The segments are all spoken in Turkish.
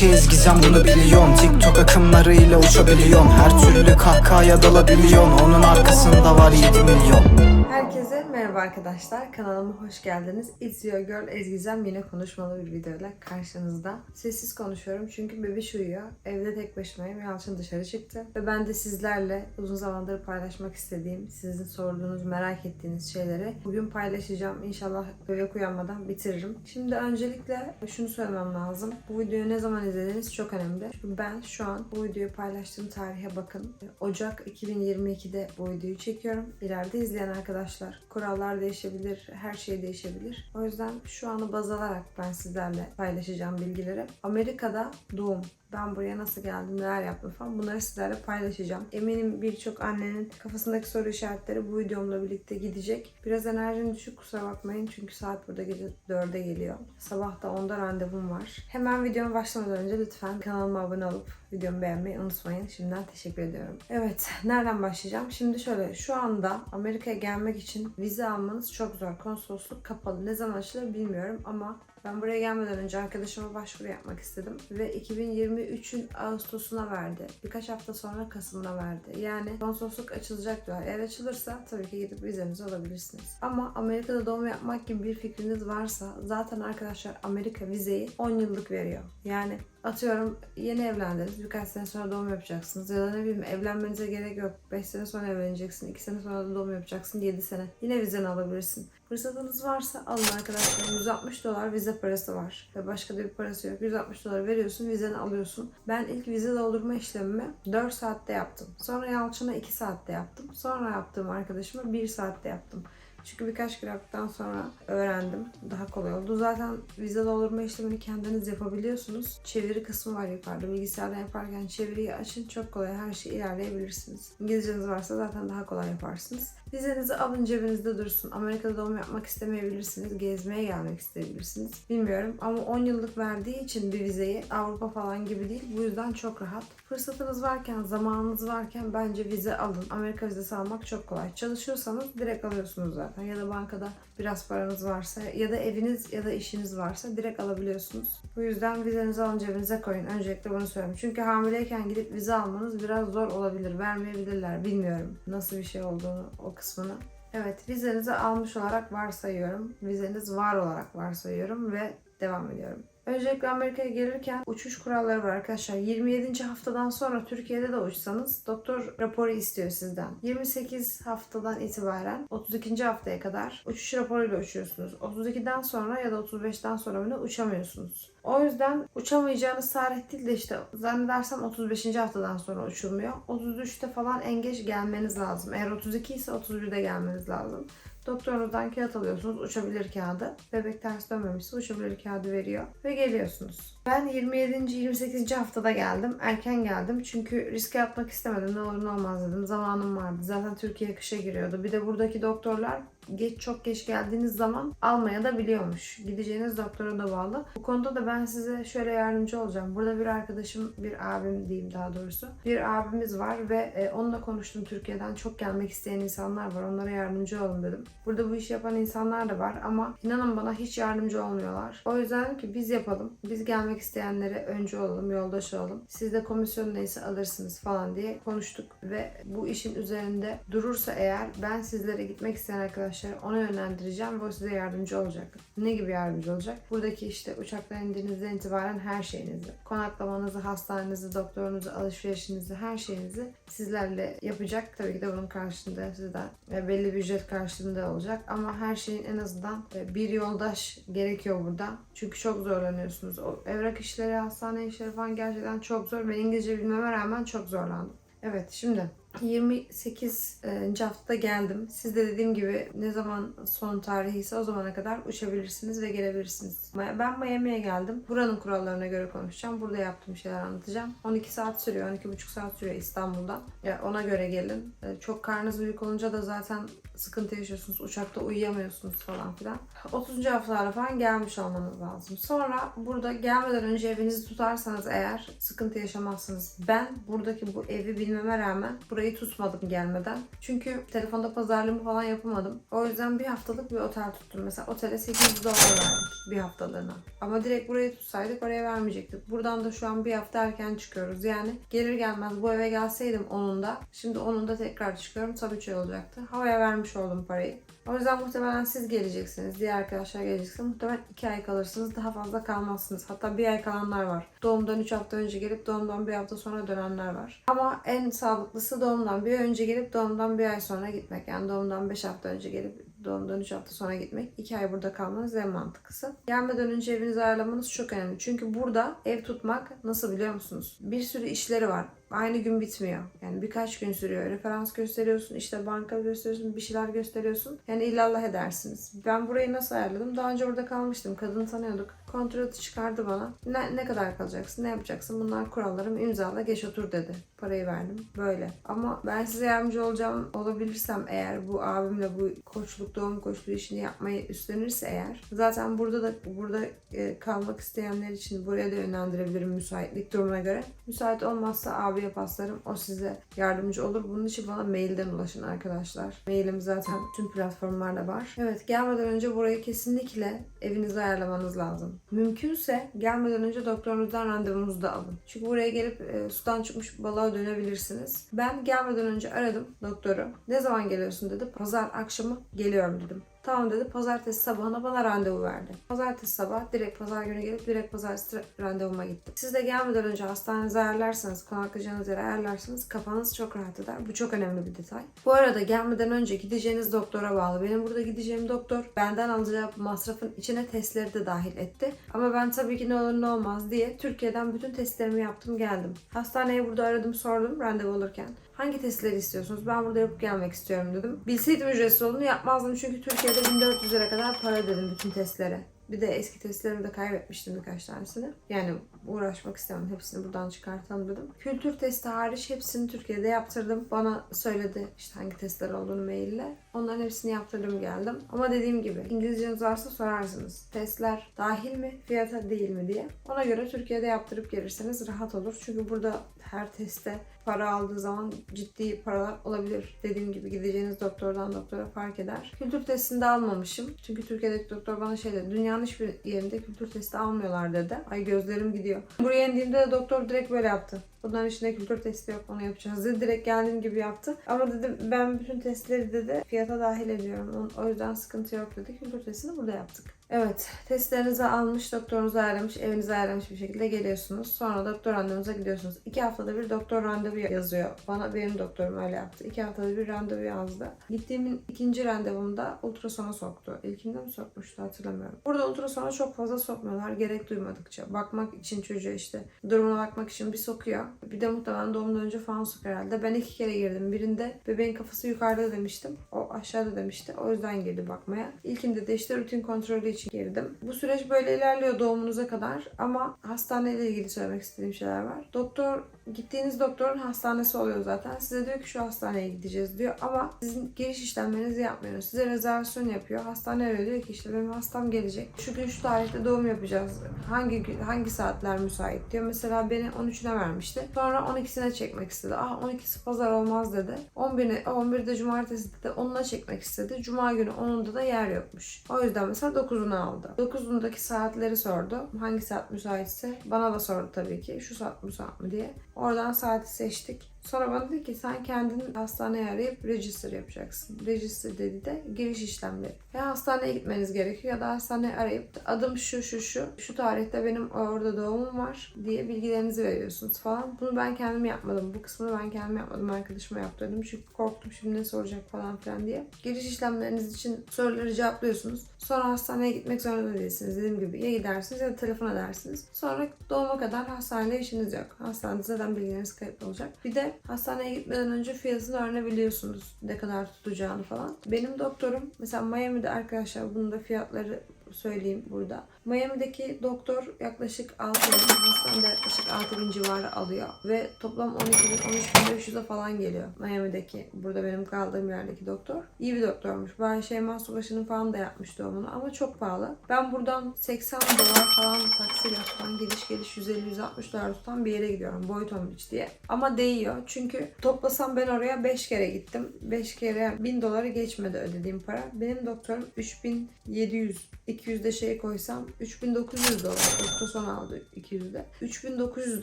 Gerçi ezgizem bunu biliyorsun TikTok akımlarıyla uçabiliyorsun Her türlü kahkahaya dalabiliyorsun Onun arkasında var 7 milyon. Herkese merhaba arkadaşlar. Kanalıma hoş geldiniz. It's your girl Ezgizem yine konuşmalı bir videoyla karşınızda. Sessiz konuşuyorum çünkü bebiş uyuyor. Evde tek başımayım. Yalçın dışarı çıktı. Ve ben de sizlerle uzun zamandır paylaşmak istediğim, sizin sorduğunuz, merak ettiğiniz şeyleri bugün paylaşacağım. İnşallah bebek uyanmadan bitiririm. Şimdi öncelikle şunu söylemem lazım. Bu videoyu ne zaman izlediğiniz çok önemli. Çünkü ben şu an bu videoyu paylaştığım tarihe bakın. Ocak 2022'de bu videoyu çekiyorum. İleride izleyen arkadaşlar kurallar değişebilir, her şey değişebilir. O yüzden şu anı baz alarak ben sizlerle paylaşacağım bilgileri. Amerika'da doğum, ben buraya nasıl geldim, neler yaptım falan bunları sizlerle paylaşacağım. Eminim birçok annenin kafasındaki soru işaretleri bu videomla birlikte gidecek. Biraz enerjim düşük kusura bakmayın çünkü saat burada gece 4'e geliyor. Sabah da 10'da randevum var. Hemen videoma başlamadan önce lütfen kanalıma abone olup videomu beğenmeyi unutmayın. Şimdiden teşekkür ediyorum. Evet, nereden başlayacağım? Şimdi şöyle, şu anda Amerika'ya gelmek için vize almanız çok zor. Konsolosluk kapalı. Ne zaman açılır bilmiyorum ama ben buraya gelmeden önce arkadaşıma başvuru yapmak istedim ve 2023'ün Ağustos'una verdi. Birkaç hafta sonra Kasım'da verdi. Yani konsolosluk açılacak diyor. Eğer açılırsa tabii ki gidip vizenizi alabilirsiniz. Ama Amerika'da doğum yapmak gibi bir fikriniz varsa zaten arkadaşlar Amerika vizeyi 10 yıllık veriyor. Yani atıyorum yeni evlendiniz birkaç sene sonra doğum yapacaksınız ya da ne bileyim evlenmenize gerek yok 5 sene sonra evleneceksin 2 sene sonra da doğum yapacaksın 7 sene yine vizeni alabilirsin. Fırsatınız varsa alın arkadaşlar 160 dolar vize parası var ve başka da bir parası yok 160 dolar veriyorsun vizeni alıyorsun. Ben ilk vize doldurma işlemimi 4 saatte yaptım. Sonra Yalçın'a 2 saatte yaptım. Sonra yaptığım arkadaşıma 1 saatte yaptım. Çünkü birkaç yaptıktan sonra öğrendim. Daha kolay oldu. Zaten vize doldurma işlemini kendiniz yapabiliyorsunuz. Çeviri kısmı var yukarıda. Bilgisayardan yaparken çeviriyi açın. Çok kolay her şeyi ilerleyebilirsiniz. İngilizceniz varsa zaten daha kolay yaparsınız. Vizenizi alın cebinizde dursun. Amerika'da doğum yapmak istemeyebilirsiniz. Gezmeye gelmek isteyebilirsiniz. Bilmiyorum ama 10 yıllık verdiği için bir vizeyi Avrupa falan gibi değil. Bu yüzden çok rahat. Fırsatınız varken, zamanınız varken bence vize alın. Amerika vizesi almak çok kolay. Çalışıyorsanız direkt alıyorsunuz zaten. Ya da bankada biraz paranız varsa ya da eviniz ya da işiniz varsa direkt alabiliyorsunuz. Bu yüzden vizenizi alın cebinize koyun. Öncelikle bunu söyleyeyim. Çünkü hamileyken gidip vize almanız biraz zor olabilir. Vermeyebilirler. Bilmiyorum nasıl bir şey olduğunu o kısmını. Evet vizenizi almış olarak varsayıyorum. Vizeniz var olarak varsayıyorum ve devam ediyorum. Öncelikle Amerika'ya gelirken uçuş kuralları var arkadaşlar. 27. haftadan sonra Türkiye'de de uçsanız doktor raporu istiyor sizden. 28 haftadan itibaren 32. haftaya kadar uçuş raporuyla uçuyorsunuz. 32'den sonra ya da 35'ten sonra bile uçamıyorsunuz. O yüzden uçamayacağınız tarih değil de işte zannedersem 35. haftadan sonra uçulmuyor. 33'te falan en geç gelmeniz lazım. Eğer 32 ise 31'de gelmeniz lazım. Doktorunuzdan kağıt alıyorsunuz. Uçabilir kağıdı. Bebek ters dönmemişse uçabilir kağıdı veriyor. Ve geliyorsunuz. Ben 27. 28. haftada geldim. Erken geldim. Çünkü riske atmak istemedim. Ne olur ne olmaz dedim. Zamanım vardı. Zaten Türkiye kışa giriyordu. Bir de buradaki doktorlar geç çok geç geldiğiniz zaman almaya da biliyormuş. Gideceğiniz doktora da bağlı. Bu konuda da ben size şöyle yardımcı olacağım. Burada bir arkadaşım, bir abim diyeyim daha doğrusu. Bir abimiz var ve e, onunla konuştum Türkiye'den. Çok gelmek isteyen insanlar var. Onlara yardımcı olun dedim. Burada bu işi yapan insanlar da var ama inanın bana hiç yardımcı olmuyorlar. O yüzden ki biz yapalım. Biz gelmek isteyenlere öncü olalım, yoldaş olalım. Siz de komisyon neyse alırsınız falan diye konuştuk ve bu işin üzerinde durursa eğer ben sizlere gitmek isteyen arkadaşlar ona yönlendireceğim ve o size yardımcı olacak. Ne gibi yardımcı olacak? Buradaki işte uçaktan indiğinizden itibaren her şeyinizi, konaklamanızı, hastanenizi, doktorunuzu, alışverişinizi, her şeyinizi sizlerle yapacak. Tabii ki de bunun karşılığında sizden belli bir ücret karşılığında olacak. Ama her şeyin en azından e, bir yoldaş gerekiyor burada. Çünkü çok zorlanıyorsunuz. O evrak işleri, hastane işleri falan gerçekten çok zor. Ben İngilizce bilmeme rağmen çok zorlandım. Evet şimdi 28. haftada geldim. Siz de dediğim gibi ne zaman son tarihi ise o zamana kadar uçabilirsiniz ve gelebilirsiniz. Ben Miami'ye geldim. Buranın kurallarına göre konuşacağım. Burada yaptığım şeyler anlatacağım. 12 saat sürüyor, 12,5 saat sürüyor İstanbul'dan. Ya ona göre gelin. Çok karnınız büyük olunca da zaten sıkıntı yaşıyorsunuz. Uçakta uyuyamıyorsunuz falan filan. 30. haftalara falan gelmiş olmanız lazım. Sonra burada gelmeden önce evinizi tutarsanız eğer sıkıntı yaşamazsınız. Ben buradaki bu evi bilmeme rağmen burayı tutmadım gelmeden. Çünkü telefonda pazarlama falan yapamadım. O yüzden bir haftalık bir otel tuttum. Mesela otele 800 dolar verdik bir haftalığına. Ama direkt burayı tutsaydık oraya vermeyecektik. Buradan da şu an bir hafta erken çıkıyoruz. Yani gelir gelmez bu eve gelseydim onunda. Şimdi onun da tekrar çıkıyorum. Tabii 3 ay olacaktı. Havaya vermiş oldum parayı. O yüzden muhtemelen siz geleceksiniz. Diğer arkadaşlar gelecekse muhtemelen 2 ay kalırsınız. Daha fazla kalmazsınız. Hatta bir ay kalanlar var. Doğumdan 3 hafta önce gelip doğumdan bir hafta sonra dönenler var. Ama en sağlıklısı doğumdan bir önce gelip doğumdan bir ay sonra gitmek. Yani doğumdan 5 hafta önce gelip doğumdan 3 hafta sonra gitmek. 2 ay burada kalmanız en mantıklısı. Gelmeden önce evinizi ayarlamanız çok önemli. Çünkü burada ev tutmak nasıl biliyor musunuz? Bir sürü işleri var. Aynı gün bitmiyor. Yani birkaç gün sürüyor. Referans gösteriyorsun, işte banka gösteriyorsun, bir şeyler gösteriyorsun. Yani illallah edersiniz. Ben burayı nasıl ayarladım? Daha önce orada kalmıştım. Kadını tanıyorduk. Kontratı çıkardı bana. Ne, ne kadar kalacaksın, ne yapacaksın? Bunlar kurallarım. imzala geç otur dedi. Parayı verdim. Böyle. Ama ben size yardımcı olacağım olabilirsem eğer bu abimle bu koçluk, doğum koçluğu işini yapmayı üstlenirse eğer zaten burada da burada e, kalmak isteyenler için buraya da yönlendirebilirim müsaitlik durumuna göre. Müsait olmazsa abiye paslarım. O size yardımcı olur. Bunun için bana mailden ulaşın arkadaşlar. Mailim zaten tüm platformlarda var. Evet gelmeden önce burayı kesinlikle evinize ayarlamanız lazım. Mümkünse gelmeden önce doktorunuzdan randevunuzu da alın. Çünkü buraya gelip e, sudan çıkmış balığa dönebilirsiniz. Ben gelmeden önce aradım doktoru. Ne zaman geliyorsun dedi. Pazar akşamı geliyorum dedim. Tamam dedi. Pazartesi sabahına bana randevu verdi. Pazartesi sabah direkt pazar günü gelip direkt pazartesi randevuma gittim. Siz de gelmeden önce hastanenizi ayarlarsanız, konaklayacağınız yeri ayarlarsanız kafanız çok rahat eder. Bu çok önemli bir detay. Bu arada gelmeden önce gideceğiniz doktora bağlı. Benim burada gideceğim doktor benden alacağı masrafın içine testleri de dahil etti. Ama ben tabii ki ne olur ne olmaz diye Türkiye'den bütün testlerimi yaptım geldim. Hastaneye burada aradım sordum randevu olurken. Hangi testleri istiyorsunuz? Ben burada yapıp gelmek istiyorum dedim. Bilseydim ücretsiz olduğunu yapmazdım çünkü Türkiye'de 1400 lira kadar para dedim bütün testlere. Bir de eski testlerimi de kaybetmiştim birkaç tanesini. Yani uğraşmak istemem. Hepsini buradan çıkartalım dedim. Kültür testi hariç hepsini Türkiye'de yaptırdım. Bana söyledi işte hangi testler olduğunu maille. Onların hepsini yaptırdım geldim. Ama dediğim gibi İngilizceniz varsa sorarsınız. Testler dahil mi, fiyata değil mi diye. Ona göre Türkiye'de yaptırıp gelirseniz rahat olur. Çünkü burada her teste para aldığı zaman ciddi paralar olabilir. Dediğim gibi gideceğiniz doktordan doktora fark eder. Kültür testini de almamışım. Çünkü Türkiye'deki doktor bana şey dedi. Dünyanın hiçbir yerinde kültür testi almıyorlar dedi. Ay gözlerim gidiyor. Buraya indiğimde de doktor direkt böyle yaptı. Bunların içinde kültür testi yok onu yapacağız dedi. Direkt geldiğim gibi yaptı. Ama dedim ben bütün testleri dedi fiyata dahil ediyorum. O yüzden sıkıntı yok dedi. Kültür testini burada yaptık. Evet, testlerinizi almış, doktorunuz ayarlamış, evinize ayarlamış bir şekilde geliyorsunuz. Sonra doktor randevunuza gidiyorsunuz. İki haftada bir doktor randevu yazıyor. Bana benim doktorum öyle yaptı. İki haftada bir randevu yazdı. Gittiğimin ikinci randevumda ultrasona soktu. İlkinde mi sokmuştu hatırlamıyorum. Burada ultrasona çok fazla sokmuyorlar gerek duymadıkça. Bakmak için çocuğa işte durumuna bakmak için bir sokuyor. Bir de muhtemelen doğumdan önce falan sok herhalde. Ben iki kere girdim. Birinde bebeğin kafası yukarıda demiştim. O aşağıda demişti. O yüzden girdi bakmaya. İlkinde de işte rutin kontrolü için girdim. Bu süreç böyle ilerliyor doğumunuza kadar ama hastaneyle ilgili söylemek istediğim şeyler var. Doktor gittiğiniz doktorun hastanesi oluyor zaten. Size diyor ki şu hastaneye gideceğiz diyor ama sizin giriş işlemlerinizi yapmıyor. Size rezervasyon yapıyor. Hastane arıyor diyor ki işte benim hastam gelecek. Şu gün şu tarihte doğum yapacağız. Hangi hangi saatler müsait diyor. Mesela beni 13'üne vermişti. Sonra 12'sine çekmek istedi. Ah 12'si pazar olmaz dedi. 11'ine 11'de cumartesi dedi. 10'una çekmek istedi. Cuma günü 10'unda da yer yokmuş. O yüzden mesela 9'unu aldı. 9'undaki saatleri sordu. Hangi saat müsaitse bana da sordu tabii ki. Şu saat müsait mi diye. Oradan saati seçtik. Sonra bana dedi ki sen kendin hastaneye arayıp register yapacaksın. Register dedi de giriş işlemleri. Ya hastaneye gitmeniz gerekiyor ya da hastaneye arayıp adım şu şu şu şu tarihte benim orada doğumum var diye bilgilerinizi veriyorsunuz falan. Bunu ben kendim yapmadım. Bu kısmını ben kendim yapmadım. Arkadaşıma yaptırdım. Çünkü korktum şimdi ne soracak falan filan diye. Giriş işlemleriniz için soruları cevaplıyorsunuz. Sonra hastaneye gitmek zorunda değilsiniz. Dediğim gibi ya gidersiniz ya da telefon edersiniz. Sonra doğuma kadar hastanede işiniz yok. Hastanede zaten bilgileriniz kayıtlı olacak. Bir de hastaneye gitmeden önce fiyatını öğrenebiliyorsunuz. Ne kadar tutacağını falan. Benim doktorum mesela Miami'de arkadaşlar bunun da fiyatları söyleyeyim burada. Miami'deki doktor yaklaşık 6 bin, hastanede yaklaşık 6 bin civarı alıyor. Ve toplam 12 bin, 13 bin 500'e falan geliyor Miami'deki, burada benim kaldığım yerdeki doktor. İyi bir doktormuş. Ben Şeyma Subaşı'nın falan da yapmış doğumunu ama çok pahalı. Ben buradan 80 dolar falan taksiyle tutan, gidiş geliş 150-160 dolar tutan bir yere gidiyorum. Boynton Beach diye. Ama değiyor. Çünkü toplasam ben oraya 5 kere gittim. 5 kere 1000 doları geçmedi ödediğim para. Benim doktorum 3700 200 de şey koysam 3900 dolar. Ultrason aldı 200'de. 3900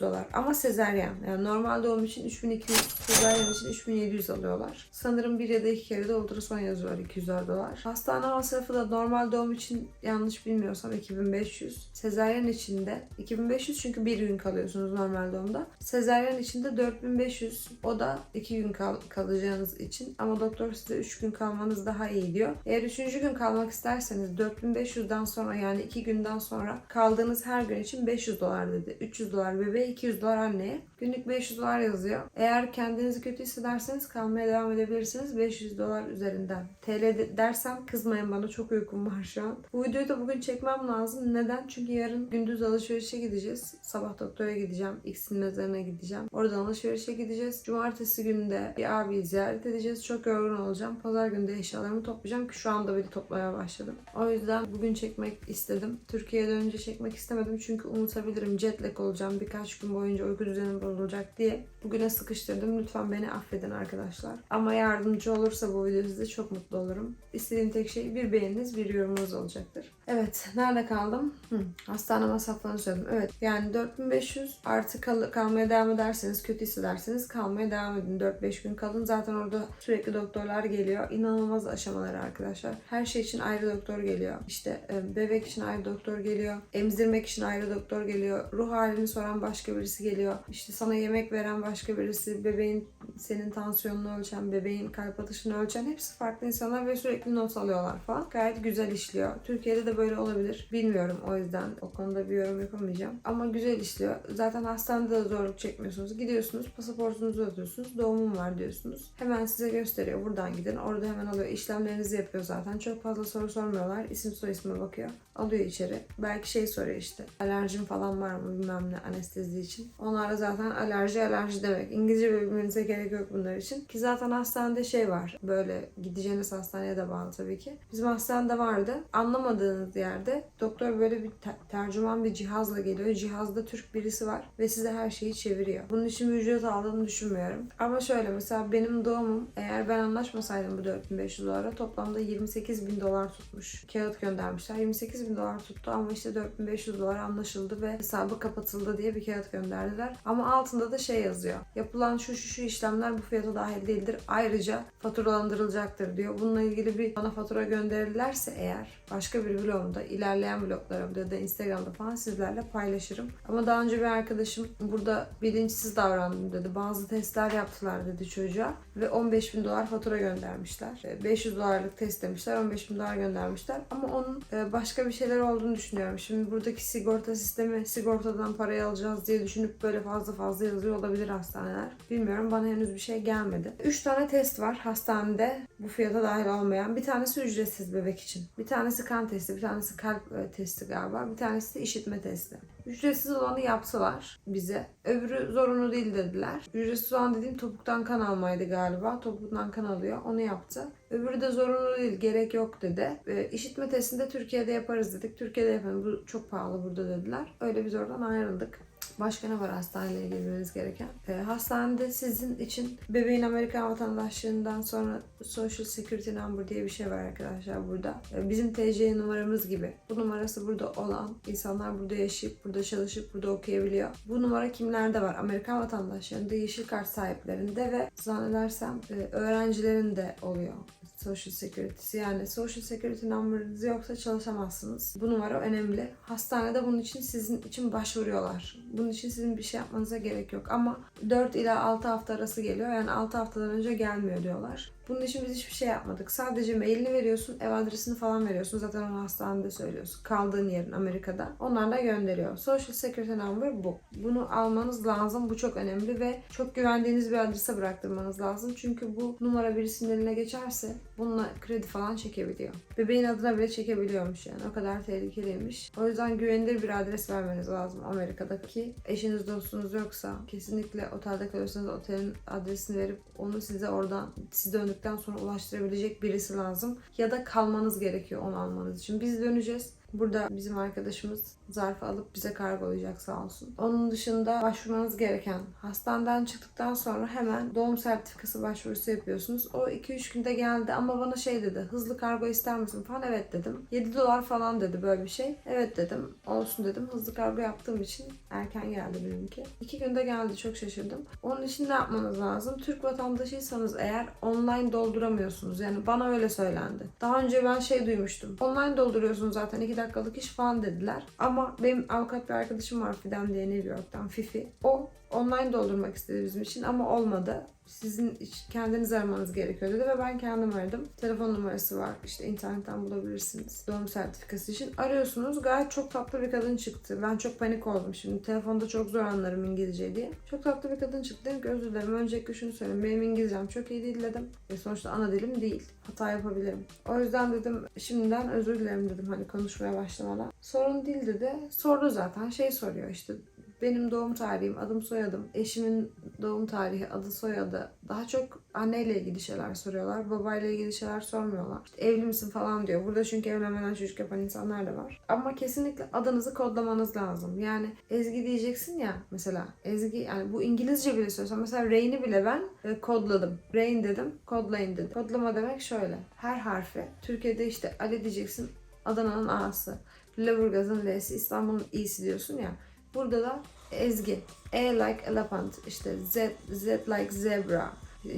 dolar ama sezeryan. Yani normal doğum için 3200, sezeryan için 3700 alıyorlar. Sanırım bir ya da iki kere de ultrason yazıyorlar 200 dolar. Hastane masrafı da normal doğum için yanlış bilmiyorsam 2500. Sezeryan için de 2500 çünkü bir gün kalıyorsunuz normal doğumda. Sezeryan için de 4500. O da 2 gün kal- kalacağınız için. Ama doktor size 3 gün kalmanız daha iyi diyor. Eğer 3. gün kalmak isterseniz 4500'den sonra yani 2 günden sonra kaldığınız her gün için 500 dolar dedi. 300 dolar bebeğe, 200 dolar anneye. Günlük 500 dolar yazıyor. Eğer kendinizi kötü hissederseniz kalmaya devam edebilirsiniz 500 dolar üzerinden. TL de- dersem kızmayın bana çok uykum var şu an. Bu videoyu da bugün çekmem lazım. Neden? Çünkü yarın gündüz alışverişe gideceğiz. Sabah doktora gideceğim. X'in mezarına gideceğim. Oradan alışverişe gideceğiz. Cumartesi günü de bir abiyi ziyaret edeceğiz. Çok yorgun olacağım. Pazar günü eşyalarımı toplayacağım ki şu anda bile toplamaya başladım. O yüzden bugün çekmek istedim. Türkiye'ye dönünce çekmek istemedim çünkü unutabilirim. Jet lag olacağım. Birkaç gün boyunca uyku düzenim bozulacak diye. Bugüne sıkıştırdım. Lütfen beni affedin arkadaşlar. Ama yardımcı olursa bu video çok mutlu olurum. İstediğim tek şey bir beğeniniz, bir yorumunuz olacaktır. Evet, nerede kaldım? Hı, hastane masraflarını söyledim. Evet, yani 4500 artı kal- kalmaya devam ederseniz, kötü hissederseniz kalmaya devam edin. 4-5 gün kalın. Zaten orada sürekli doktorlar geliyor. İnanılmaz aşamaları arkadaşlar. Her şey için ayrı doktor geliyor. İşte e, bebek için ayrı doktor geliyor. Emzirmek için ayrı doktor geliyor. Ruh halini soran başka birisi geliyor. İşte sana yemek veren başka birisi. Bebeğin senin tansiyonunu ölçen, bebeğin kalp atışını ölçen hepsi farklı insanlar ve sürekli not alıyorlar falan. Gayet güzel işliyor. Türkiye'de de böyle olabilir. Bilmiyorum o yüzden o konuda bir yorum yapamayacağım. Ama güzel işliyor. Zaten hastanede de zorluk çekmiyorsunuz. Gidiyorsunuz, pasaportunuzu atıyorsunuz. Doğumum var diyorsunuz. Hemen size gösteriyor. Buradan gidin. Orada hemen alıyor. İşlemlerinizi yapıyor zaten. Çok fazla soru sormuyorlar. İsim soy isme bakıyor. Alıyor içeri. Belki şey soruyor işte. Alerjim falan var mı bilmem ne anestezi için. Onlar da zaten alerji alerji demek. İngilizce bilmenize gerek yok bunlar için. Ki zaten hastanede şey var. Böyle gideceğiniz hastaneye de bağlı tabii ki. Bizim hastanede vardı. Anlamadığınız yerde doktor böyle bir te- tercüman bir cihazla geliyor. Cihazda Türk birisi var ve size her şeyi çeviriyor. Bunun için ücret aldığını düşünmüyorum. Ama şöyle mesela benim doğumum eğer ben anlaşmasaydım bu 4500 dolara toplamda 28 bin dolar tutmuş. Kağıt göndermişler. 28 bin dolar tuttu ama işte 4500 dolar anlaşıldı ve hesabı kapatıldı diye bir kağıt gönderdiler. Ama altında da şey yazıyor. Yapılan şu şu şu işlemler bu fiyata dahil değildir. Ayrıca faturalandırılacaktır diyor. Bununla ilgili bir bana fatura gönderirlerse eğer başka bir vlogumda, ilerleyen vloglarımda ya da Instagram'da falan sizlerle paylaşırım. Ama daha önce bir arkadaşım burada bilinçsiz davrandım dedi. Bazı testler yaptılar dedi çocuğa ve 15 bin dolar fatura göndermişler. E, 500 dolarlık test demişler, 15 bin dolar göndermişler. Ama onun e, başka bir şeyler olduğunu düşünüyorum. Şimdi buradaki sigorta sistemi sigortadan parayı alacağız diye düşünüp böyle fazla fazla yazıyor olabilir hastaneler. Bilmiyorum bana henüz bir şey gelmedi. 3 tane test var hastanede bu fiyata dahil olmayan. Bir tanesi ücretsiz bebek için. Bir tanesi kan testi, bir tanesi kalp e, testi galiba. Bir tanesi de işitme testi. Ücretsiz olanı yaptılar bize. Öbürü zorunlu değil dediler. Ücretsiz olan dediğim topuktan kan almaydı galiba. Topuktan kan alıyor. Onu yaptı. Öbürü de zorunlu değil. Gerek yok dedi. E, işitme testini de Türkiye'de yaparız dedik. Türkiye'de yapalım. Bu çok pahalı burada dediler. Öyle biz oradan ayrıldık. Başka ne var hastaneyle ilgili bilmeniz gereken? Ee, hastanede sizin için bebeğin Amerikan vatandaşlığından sonra Social Security Number diye bir şey var arkadaşlar burada. Ee, bizim TC numaramız gibi. Bu numarası burada olan insanlar burada yaşayıp, burada çalışıp, burada okuyabiliyor. Bu numara kimlerde var? Amerikan vatandaşlarında, yeşil kart sahiplerinde ve zannedersem e, öğrencilerin de oluyor. Social Security'si yani Social Security number'ınız yoksa çalışamazsınız. Bu numara önemli. Hastanede bunun için sizin için başvuruyorlar. Bunun için sizin bir şey yapmanıza gerek yok ama 4 ila 6 hafta arası geliyor. Yani 6 haftadan önce gelmiyor diyorlar. Bunun için biz hiçbir şey yapmadık. Sadece mailini veriyorsun, ev adresini falan veriyorsun. Zaten onu hastanede söylüyorsun. Kaldığın yerin Amerika'da. Onlar da gönderiyor. Social Security Number bu. Bunu almanız lazım. Bu çok önemli ve çok güvendiğiniz bir adrese bıraktırmanız lazım. Çünkü bu numara birisinin eline geçerse bununla kredi falan çekebiliyor. Bebeğin adına bile çekebiliyormuş yani. O kadar tehlikeliymiş. O yüzden güvenilir bir adres vermeniz lazım Amerika'daki. Eşiniz dostunuz yoksa kesinlikle otelde kalıyorsanız otelin adresini verip onu size oradan siz döndükten sonra ulaştırabilecek birisi lazım. Ya da kalmanız gerekiyor onu almanız için. Biz döneceğiz. Burada bizim arkadaşımız zarfı alıp bize kargolayacak sağ olsun. Onun dışında başvurmanız gereken hastaneden çıktıktan sonra hemen doğum sertifikası başvurusu yapıyorsunuz. O 2-3 günde geldi ama bana şey dedi. Hızlı kargo ister misin falan evet dedim. 7 dolar falan dedi böyle bir şey. Evet dedim. Olsun dedim. Hızlı kargo yaptığım için erken geldi benimki. 2 günde geldi çok şaşırdım. Onun için ne yapmanız lazım? Türk vatandaşıysanız eğer online dolduramıyorsunuz. Yani bana öyle söylendi. Daha önce ben şey duymuştum. Online dolduruyorsun zaten 2 dakikalık iş falan dediler. Ama benim avukat bir arkadaşım var Fidan diye New York'tan Fifi. O online doldurmak istedi bizim için ama olmadı. Sizin kendiniz aramanız gerekiyor dedi ve ben kendim aradım. Telefon numarası var. İşte internetten bulabilirsiniz. Doğum sertifikası için. Arıyorsunuz. Gayet çok tatlı bir kadın çıktı. Ben çok panik oldum şimdi. Telefonda çok zor anlarım İngilizce diye. Çok tatlı bir kadın çıktı. Dedim ki özür dilerim. Öncelikle şunu söyleyeyim. Benim İngilizcem çok iyi değil dedim. Ve sonuçta ana dilim değil. Hata yapabilirim. O yüzden dedim şimdiden özür dilerim dedim hani konuşmaya başlamadan. Sorun değil dedi. Sordu zaten. Şey soruyor işte benim doğum tarihim, adım soyadım, eşimin doğum tarihi, adı soyadı. Daha çok anneyle ilgili şeyler soruyorlar. Babayla ilgili şeyler sormuyorlar. İşte evli misin falan diyor. Burada çünkü evlenmeden çocuk yapan insanlar da var. Ama kesinlikle adınızı kodlamanız lazım. Yani Ezgi diyeceksin ya mesela. Ezgi yani bu İngilizce bile söylesem. Mesela Rain'i bile ben e, kodladım. Rain dedim, kodlayın dedim. Kodlama demek şöyle. Her harfi. Türkiye'de işte Ali diyeceksin. Adana'nın A'sı. Lüleburgaz'ın L'si, İstanbul'un İ'si diyorsun ya. Burada da Ezgi. E like elephant, işte Z, Z like zebra,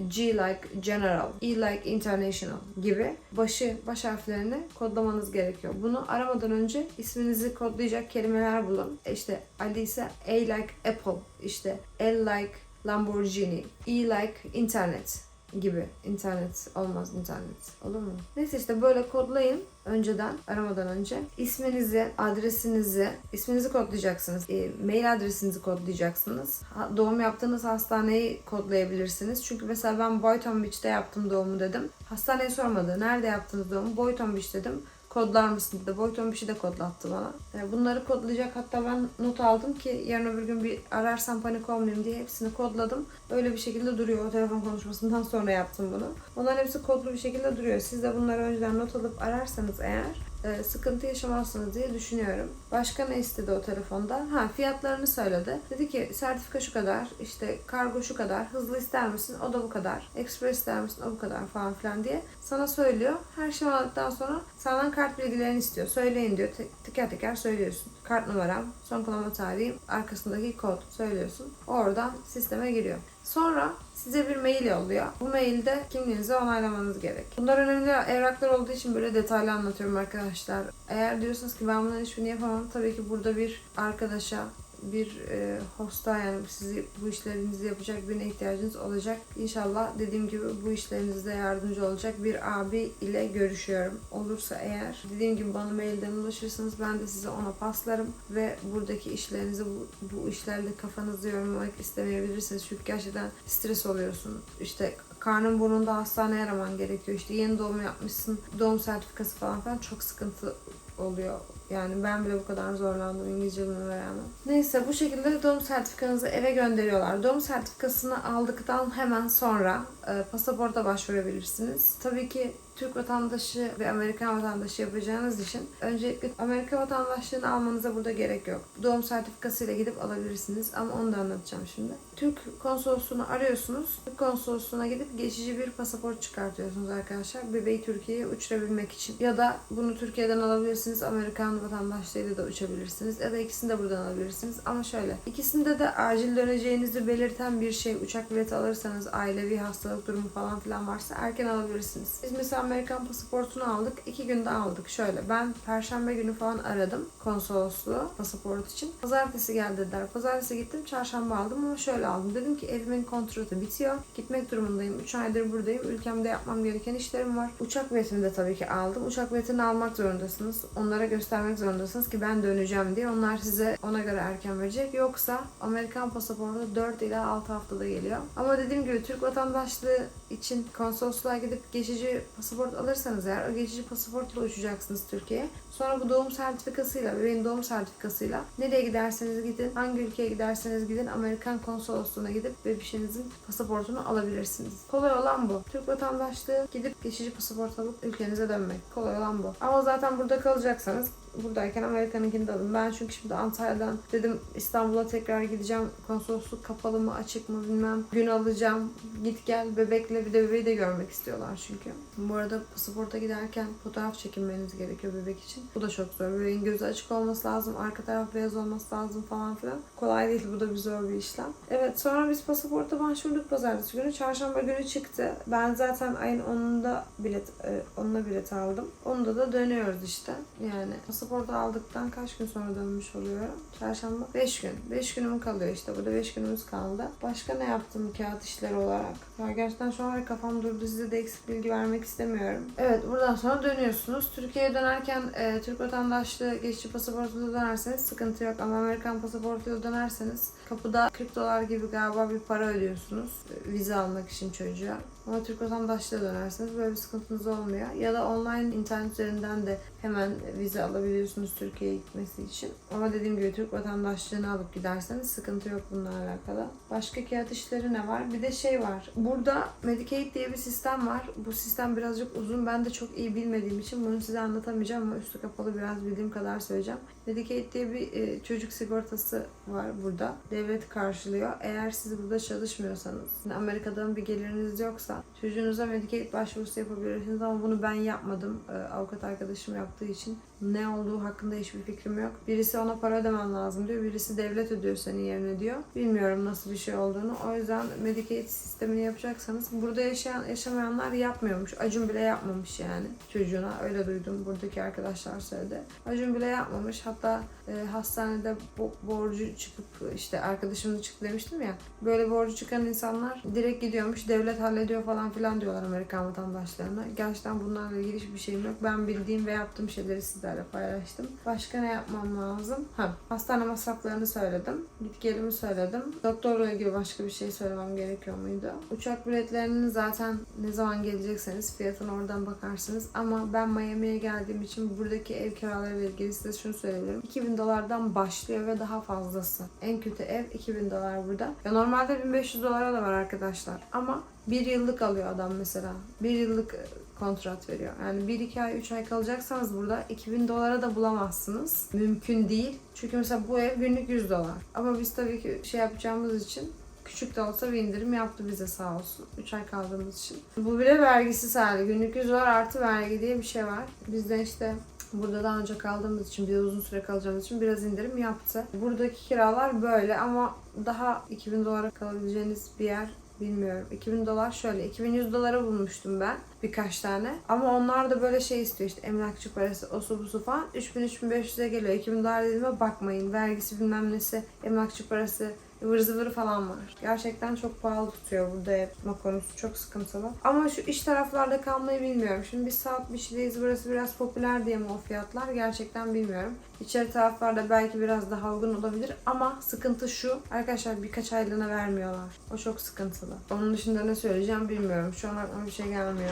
G like general, E like international gibi başı, baş harflerini kodlamanız gerekiyor. Bunu aramadan önce isminizi kodlayacak kelimeler bulun. E İşte Ali ise A like apple, işte L like Lamborghini, E like internet gibi. internet olmaz internet. Olur mu? Neyse işte böyle kodlayın önceden aramadan önce. isminizi, adresinizi, isminizi kodlayacaksınız. E, mail adresinizi kodlayacaksınız. Ha- doğum yaptığınız hastaneyi kodlayabilirsiniz. Çünkü mesela ben Boynton Beach'te yaptım doğumu dedim. Hastaneye sormadı. Nerede yaptınız doğumu? Boynton Beach dedim kodlar mısın dedi. Boyton bir şey de kodlattı bana. Yani bunları kodlayacak hatta ben not aldım ki yarın öbür gün bir ararsam panik olmayayım diye hepsini kodladım. Öyle bir şekilde duruyor. O telefon konuşmasından sonra yaptım bunu. Bunların hepsi kodlu bir şekilde duruyor. Siz de bunları önceden not alıp ararsanız eğer e, sıkıntı yaşamazsınız diye düşünüyorum. Başka ne istedi o telefonda? Ha fiyatlarını söyledi. Dedi ki sertifika şu kadar, işte kargo şu kadar, hızlı ister misin? O da bu kadar. Express ister misin? O bu kadar falan filan diye sana söylüyor. Her şey aldıktan sonra senden kart bilgilerini istiyor. Söyleyin diyor. Te- teker teker söylüyorsun. Kart numaram, son kullanma tarihim, arkasındaki kod söylüyorsun. Oradan sisteme giriyor. Sonra size bir mail yolluyor. Bu mailde kimliğinizi onaylamanız gerek. Bunlar önemli evraklar olduğu için böyle detaylı anlatıyorum arkadaşlar. Eğer diyorsunuz ki ben bunların hiçbirini yapamam tabii ki burada bir arkadaşa bir e, hosta yani sizi bu işlerinizi yapacak birine ihtiyacınız olacak. İnşallah dediğim gibi bu işlerinizde yardımcı olacak bir abi ile görüşüyorum. Olursa eğer dediğim gibi bana mailden ulaşırsanız ben de size ona paslarım ve buradaki işlerinizi bu, bu işlerle kafanızı yormak istemeyebilirsiniz. Çünkü gerçekten stres oluyorsun. İşte karnın burnunda hastaneye araman gerekiyor. İşte yeni doğum yapmışsın. Doğum sertifikası falan falan çok sıkıntı oluyor. Yani ben bile bu kadar zorlandım İngilizce bilmeme. Neyse bu şekilde doğum sertifikanızı eve gönderiyorlar. Doğum sertifikasını aldıktan hemen sonra pasaporta başvurabilirsiniz. Tabii ki Türk vatandaşı ve Amerikan vatandaşı yapacağınız için öncelikle Amerika vatandaşlığını almanıza burada gerek yok. Doğum sertifikasıyla gidip alabilirsiniz ama onu da anlatacağım şimdi. Türk konsolosluğunu arıyorsunuz. Türk konsolosluğuna gidip geçici bir pasaport çıkartıyorsunuz arkadaşlar. Bebeği Türkiye'ye uçurabilmek için. Ya da bunu Türkiye'den alabilirsiniz. Amerikan vatandaşlığıyla da uçabilirsiniz. Ya da ikisini de buradan alabilirsiniz. Ama şöyle. ikisinde de acil döneceğinizi belirten bir şey uçak bileti alırsanız ailevi hastalık durumu falan filan varsa erken alabilirsiniz. Biz mesela Amerikan pasaportunu aldık. İki günde aldık. Şöyle ben perşembe günü falan aradım konsolosluğu pasaport için. Pazartesi geldi dediler. Pazartesi gittim çarşamba aldım ama şöyle aldım. Dedim ki evimin kontratı bitiyor. Gitmek durumundayım. 3 aydır buradayım. Ülkemde yapmam gereken işlerim var. Uçak biletini de tabii ki aldım. Uçak biletini almak zorundasınız. Onlara göstermek zorundasınız ki ben döneceğim diye. Onlar size ona göre erken verecek. Yoksa Amerikan pasaportu 4 ila 6 haftada geliyor. Ama dediğim gibi Türk vatandaşlığı için konsolosluğa gidip geçici pasaport alırsanız eğer o geçici pasaportla uçacaksınız Türkiye'ye. Sonra bu doğum sertifikasıyla, bebeğin doğum sertifikasıyla nereye giderseniz gidin, hangi ülkeye giderseniz gidin Amerikan konsolosluğuna gidip bebişinizin pasaportunu alabilirsiniz. Kolay olan bu. Türk vatandaşlığı gidip geçici pasaport alıp ülkenize dönmek. Kolay olan bu. Ama zaten burada kalacaksanız buradayken Amerika'nınkini de alın. Ben çünkü şimdi Antalya'dan dedim İstanbul'a tekrar gideceğim. Konsolosluk kapalı mı açık mı bilmem. Gün alacağım. Git gel bebekle bir de bebeği de görmek istiyorlar çünkü. Bu arada pasaporta giderken fotoğraf çekinmeniz gerekiyor bebek için. Bu da çok zor. Bebeğin gözü açık olması lazım. Arka taraf beyaz olması lazım falan filan. Kolay değil. Bu da bir zor bir işlem. Evet sonra biz pasaporta başvurduk pazartesi günü. Çarşamba günü çıktı. Ben zaten ayın 10'unda bilet, e, 10'una bilet aldım. Onda da dönüyoruz işte. Yani pasaportu aldıktan kaç gün sonra dönmüş oluyorum? Çarşamba 5 gün. 5 günüm kalıyor işte. Burada 5 günümüz kaldı. Başka ne yaptım kağıt işleri olarak? Ya gerçekten şu an kafam durdu. Size de eksik bilgi vermek istemiyorum. Evet buradan sonra dönüyorsunuz. Türkiye'ye dönerken e, Türk vatandaşlığı geçici pasaportuyla dönerseniz sıkıntı yok. Ama Amerikan pasaportuyla dönerseniz kapıda 40 dolar gibi galiba bir para ödüyorsunuz. e, Vize almak için çocuğa. Ama Türk vatandaşlığı dönerseniz böyle bir sıkıntınız olmuyor. Ya da online internet üzerinden de hemen vize alabiliyorsunuz Türkiye'ye gitmesi için. Ama dediğim gibi Türk vatandaşlığını alıp giderseniz sıkıntı yok bununla alakalı. Başka kağıt işleri ne var? Bir de şey var. Burada Medicaid diye bir sistem var. Bu sistem birazcık uzun. Ben de çok iyi bilmediğim için bunu size anlatamayacağım ama üstü kapalı biraz bildiğim kadar söyleyeceğim. Medicaid diye bir e, çocuk sigortası var burada. Devlet karşılıyor. Eğer siz burada çalışmıyorsanız, yani Amerika'dan bir geliriniz yoksa çocuğunuza Medicaid başvurusu yapabilirsiniz ama bunu ben yapmadım. E, avukat arkadaşım yaptığı için ne olduğu hakkında hiçbir fikrim yok. Birisi ona para ödemen lazım diyor. Birisi devlet ödüyor senin yerine diyor. Bilmiyorum nasıl bir şey olduğunu. O yüzden Medicaid sistemini yapacaksanız burada yaşayan yaşamayanlar yapmıyormuş. Acun bile yapmamış yani çocuğuna. Öyle duydum. Buradaki arkadaşlar söyledi. Acun bile yapmamış. Hatta e, hastanede bo- borcu çıkıp işte arkadaşım da çıktı demiştim ya. Böyle borcu çıkan insanlar direkt gidiyormuş. Devlet hallediyor falan filan diyorlar Amerikan vatandaşlarına. Gerçekten bunlarla ilgili hiçbir şeyim yok. Ben bildiğim ve yaptığım şeyleri sizlerle paylaştım. Başka ne yapmam lazım? Ha, hastane masraflarını söyledim. Git gelimi söyledim. Doktorla ilgili başka bir şey söylemem gerekiyor muydu? Uçak biletlerinin zaten ne zaman gelecekseniz fiyatına oradan bakarsınız. Ama ben Miami'ye geldiğim için buradaki ev kiralarıyla ilgili size şunu söyleyebilirim. 2000 dolardan başlıyor ve daha fazlası. En kötü ev 2000 dolar burada. Ya normalde 1500 dolara da var arkadaşlar. Ama bir yıllık alıyor adam mesela. Bir yıllık e, kontrat veriyor. Yani 1-2 ay 3 ay kalacaksanız burada 2000 dolara da bulamazsınız. Mümkün değil. Çünkü mesela bu ev günlük 100 dolar. Ama biz tabii ki şey yapacağımız için küçük de olsa bir indirim yaptı bize sağ olsun. 3 ay kaldığımız için. Bu bile vergisiz hali. Günlük 100 dolar artı vergi diye bir şey var. Bizde işte Burada daha önce kaldığımız için, bir de uzun süre kalacağımız için biraz indirim yaptı. Buradaki kiralar böyle ama daha 2000 dolara kalabileceğiniz bir yer bilmiyorum. 2000 dolar şöyle 2100 dolara bulmuştum ben birkaç tane. Ama onlar da böyle şey istiyor işte emlakçı parası, o su falan. 3000-3500'e geliyor. 2000 dolar dediğime bakmayın. Vergisi bilmem nesi, emlakçı parası, ıvır zıvırı falan var. Gerçekten çok pahalı tutuyor burada tutma konusu. Çok sıkıntılı. Ama şu iç taraflarda kalmayı bilmiyorum. Şimdi biz South Beach'deyiz. Burası biraz popüler diye mi o fiyatlar? Gerçekten bilmiyorum. İçeri taraflarda belki biraz daha uygun olabilir ama sıkıntı şu. Arkadaşlar birkaç aylığına vermiyorlar. O çok sıkıntılı. Onun dışında ne söyleyeceğim bilmiyorum. Şu an aklıma bir şey gelmiyor.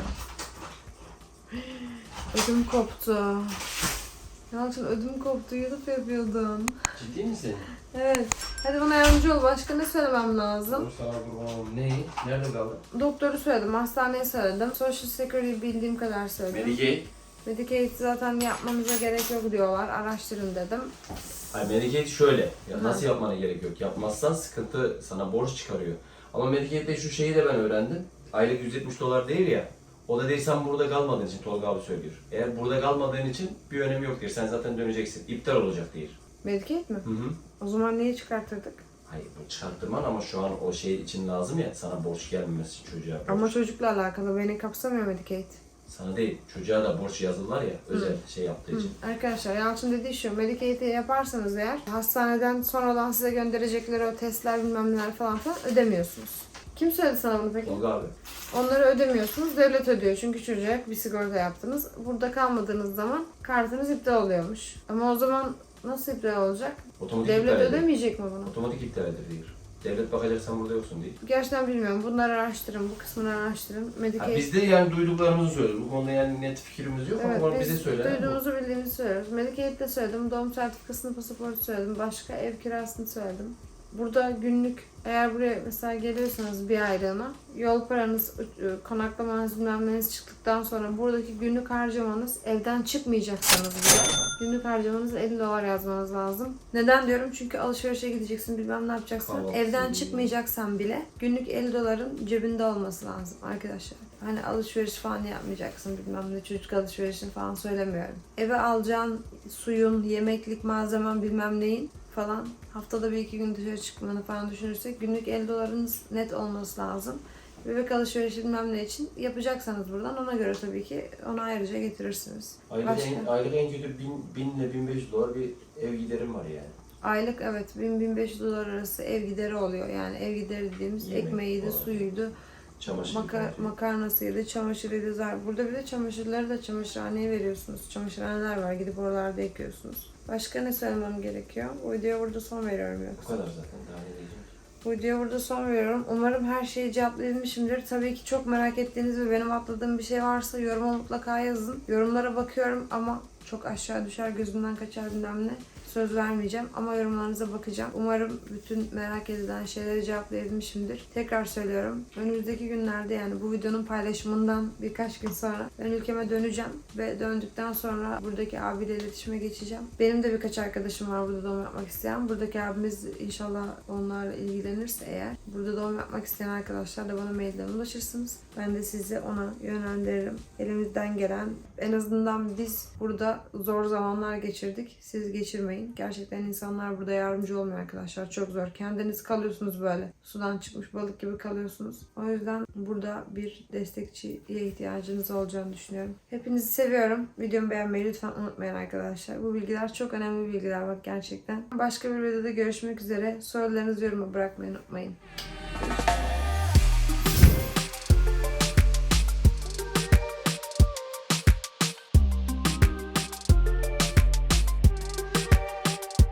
Ödüm koptu. Yalçın ödüm koptu. YouTube yapıyordun. Ciddi misin? Evet. Hadi bana yardımcı ol. Başka ne söylemem lazım? Dur sana kurbanım. Ne? Nerede kaldın? Doktoru söyledim, hastaneyi söyledim. Social Security bildiğim kadar söyledim. Medicaid. Medicaid zaten yapmanıza gerek yok diyorlar. Araştırın dedim. Hayır Medicaid şöyle. Ya Hı. nasıl yapmana gerek yok. Yapmazsan sıkıntı sana borç çıkarıyor. Ama Medicaid'de şu şeyi de ben öğrendim. Aylık 170 dolar değil ya. O da değil sen burada kalmadığın için Tolga abi söylüyor. Eğer burada kalmadığın için bir önemi yok diyor. Sen zaten döneceksin. İptal olacak diyor. Medicaid mi? Hı hı. O zaman niye çıkartırdık? Hayır bu çıkarttırman ama şu an o şey için lazım ya sana borç gelmemesi için çocuğa borç. Ama çocukla alakalı beni kapsamıyor Medicaid. Sana değil, çocuğa da borç yazdılar ya özel şey yaptığı için. Arkadaşlar Yalçın dediği şu Medicaid'i yaparsanız eğer hastaneden sonradan size gönderecekleri o testler bilmem neler falan falan ödemiyorsunuz. Kim söyledi sana bunu peki? Tolga abi. Onları ödemiyorsunuz. Devlet ödüyor. Çünkü çocuğa bir sigorta yaptınız. Burada kalmadığınız zaman kartınız iptal oluyormuş. Ama o zaman nasıl iptal olacak? Otomatik Devlet iptal edilir. ödemeyecek mi bunu? Otomatik iptal edilir. Devlet bakacak sen burada yoksun değil. Gerçekten bilmiyorum. Bunları araştırın. Bu kısmını araştırın. Ha, Medicaid biz de yani duyduklarımızı söylüyoruz. Bu konuda yani net fikrimiz yok Evet, ama biz bize söyle. duyduğumuzu bildiğimizi söylüyoruz. Medicaid'de söyledim, doğum sertifikasını, pasaportu söyledim, başka ev kirasını söyledim. Burada günlük eğer buraya mesela geliyorsanız bir aylığına yol paranız, ı- konaklamanız bilmem neniz çıktıktan sonra buradaki günlük harcamanız evden çıkmayacaksanız bile günlük harcamanız 50 dolar yazmanız lazım. Neden diyorum? Çünkü alışverişe gideceksin bilmem ne yapacaksın. Kahvaltı, Evden çıkmayacaksan bile günlük 50 doların cebinde olması lazım arkadaşlar. Hani alışveriş falan yapmayacaksın bilmem ne çocuk alışverişini falan söylemiyorum. Eve alacağın suyun, yemeklik malzemen bilmem neyin falan haftada bir iki gün dışarı çıkmanı falan düşünürsek günlük 50 dolarınız net olması lazım. Bebek alışverişi bilmem ne için yapacaksanız buradan ona göre tabii ki onu ayrıca getirirsiniz. Aylık Başka? en, aylık en kötü 1000, 1000 ile 1500 dolar bir ev giderim var yani. Aylık evet 1000-1500 dolar arası ev gideri oluyor. Yani ev gideri dediğimiz Yemek ekmeğiydi, falan. suyuydu, Çamaşır Maka- makarnasıydı, çamaşırıydı. Burada bir de çamaşırları da çamaşırhaneye veriyorsunuz. Çamaşırhaneler var. Gidip oralarda ekiyorsunuz. Başka ne söylemem gerekiyor? Bu videoya burada son veriyorum Bu yoksa. kadar zaten daha ne diyeceğim. Bu videoya burada son veriyorum. Umarım her şeyi cevaplayabilmişimdir. Tabii ki çok merak ettiğiniz ve benim atladığım bir şey varsa yoruma mutlaka yazın. Yorumlara bakıyorum ama çok aşağı düşer gözümden kaçar bilmem ne. Söz vermeyeceğim ama yorumlarınıza bakacağım. Umarım bütün merak edilen şeyleri cevaplayabilmişimdir. Tekrar söylüyorum. Önümüzdeki günlerde yani bu videonun paylaşımından birkaç gün sonra ben ülkeme döneceğim ve döndükten sonra buradaki abiyle iletişime geçeceğim. Benim de birkaç arkadaşım var burada doğum yapmak isteyen. Buradaki abimiz inşallah onlarla ilgilenirse eğer burada doğum yapmak isteyen arkadaşlar da bana mailden ulaşırsınız. Ben de sizi ona yönlendiririm. Elimizden gelen en azından biz burada zor zamanlar geçirdik. Siz geçirmeyin. Gerçekten insanlar burada yardımcı olmuyor arkadaşlar. Çok zor. Kendiniz kalıyorsunuz böyle. Sudan çıkmış balık gibi kalıyorsunuz. O yüzden burada bir destekçiye ihtiyacınız olacağını düşünüyorum. Hepinizi seviyorum. Videomu beğenmeyi lütfen unutmayın arkadaşlar. Bu bilgiler çok önemli bilgiler bak gerçekten. Başka bir videoda görüşmek üzere. Sorularınızı yoruma bırakmayı unutmayın.